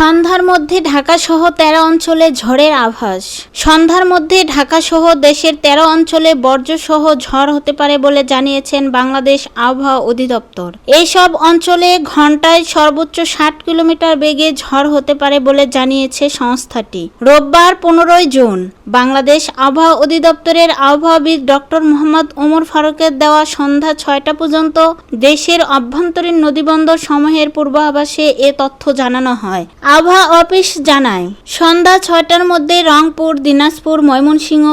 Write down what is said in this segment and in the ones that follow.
সন্ধ্যার মধ্যে ঢাকাসহ তেরো অঞ্চলে ঝড়ের আভাস। সন্ধ্যার মধ্যে ঢাকাসহ দেশের তেরো অঞ্চলে বর্জ্যসহ ঝড় হতে পারে বলে জানিয়েছেন বাংলাদেশ আবহাওয়া অধিদপ্তর। এইসব অঞ্চলে ঘন্টায় সর্বোচ্চ ষাট কিলোমিটার বেগে ঝড় হতে পারে বলে জানিয়েছে সংস্থাটি। রোববার পনেরোই জুন বাংলাদেশ আবহাওয়া অধিদপ্তরের আবহাওয়াবিদ ডক্টর মোহাম্মদ ওমর ফারুকের দেওয়া সন্ধ্যা ছয়টা পর্যন্ত দেশের অভ্যন্তরীণ নদীবন্দর সমূহের পূর্বাভাসে এ তথ্য জানানো হয়। আবহাওয়া অফিস জানায়, সন্ধ্যা ছয়টার মধ্যে রংপুর, দিনাজপুর, ময়মনসিংহ,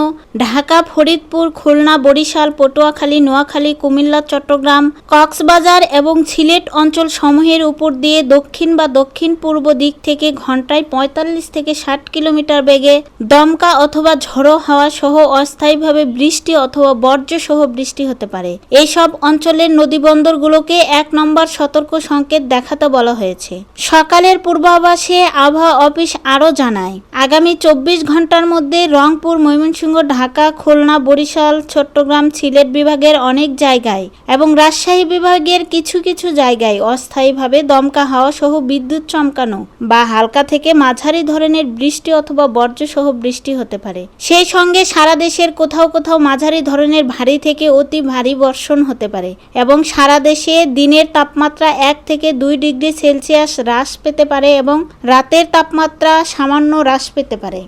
ঢাকা, ফরিদপুর, খুলনা, বরিশাল, পটুয়াখালী, নোয়াখালী, কুমিল্লা, চট্টগ্রাম, কক্সবাজার এবং সিলেট অঞ্চল সমূহের উপর দিয়ে দক্ষিণ বা দক্ষিণ পূর্ব দিক থেকে ঘন্টায় পঁয়তাল্লিশ থেকে ষাট কিলোমিটার বেগে দমকা অথবা ঝড়ো হাওয়া সহ অস্থায়ীভাবে বৃষ্টি অথবা বর্জ্য সহ বৃষ্টি হতে পারে। এইসব অঞ্চলের নদীবন্দরগুলোকে এক নম্বর সতর্ক সংকেত দেখাতে বলা হয়েছে। সকালের পূর্বাভাসে আবহাওয়া অফিস আরও জানায়, আগামী চব্বিশ ঘণ্টার মধ্যে রংপুর, ময়মনসিংহ, ঢাকা, খুলনা, বরিশাল, চট্টগ্রাম, সিলেট বিভাগের অনেক জায়গায় এবং রাজশাহী বিভাগের কিছু কিছু জায়গায় অস্থায়ীভাবে দমকা হাওয়া সহ বিদ্যুৎ চমকানো বা হালকা থেকে মাঝারি ধরনের বৃষ্টি অথবা বর্জ্য সহ বৃষ্টি হতে পারে। সেই সঙ্গে সারা দেশের কোথাও কোথাও মাঝারি ধরনের ভারী থেকে অতি ভারী বর্ষণ হতে পারে এবং সারা দেশে দিনের তাপমাত্রা এক থেকে দুই ডিগ্রি সেলসিয়াস হ্রাস পেতে পারে এবং রাতের তাপমাত্রা সামান্য হ্রাস পেতে পারে।